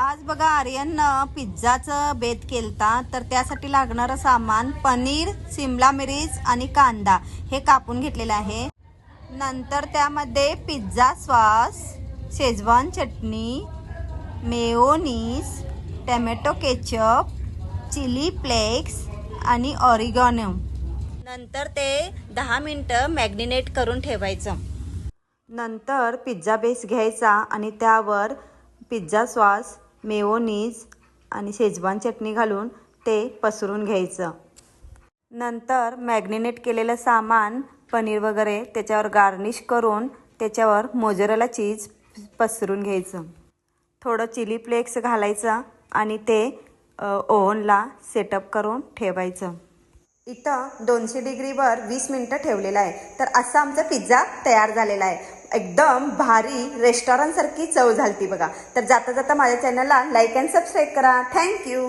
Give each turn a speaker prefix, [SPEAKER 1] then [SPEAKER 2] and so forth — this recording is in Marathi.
[SPEAKER 1] आज बघा आर्यननं पिझ्झाचं बेत केलता तर त्यासाठी लागणारं सामान पनीर सिमला मिरच आणि कांदा हे कापून घेतलेलं आहे. नंतर त्यामध्ये पिझ्झा सॉस शेजवान चटणी mayonnaise tomato ketchup chilli flakes आणि ऑरिगॉनो. नंतर ते दहा मिनटं मॅग्निनेट करून ठेवायचं. नंतर पिझ्झा बेस घ्यायचा आणि त्यावर पिझ्झा सॉस मेओनीज आणि शेजवान चटणी घालून ते पसरून घ्यायचं. नंतर मॅग्निनेट केलेलं सामान पनीर वगैरे त्याच्यावर गार्निश करून त्याच्यावर मोजरेला चीज पसरून घ्यायचं. थोडं चिली फ्लेक्स घालायचं आणि ते ओव्हनला सेटअप करून ठेवायचं. इथं दोनशे डिग्रीवर वीस मिनटं ठेवलेलं आहे. तर असा आमचा पिझ्झा तयार झालेला आहे. एकदम भारी रेस्टॉरंटसारखी चव झालती बघा. तर जाता जाता माझ्या चॅनलला लाईक अँड सबस्क्राईब करा. Thank you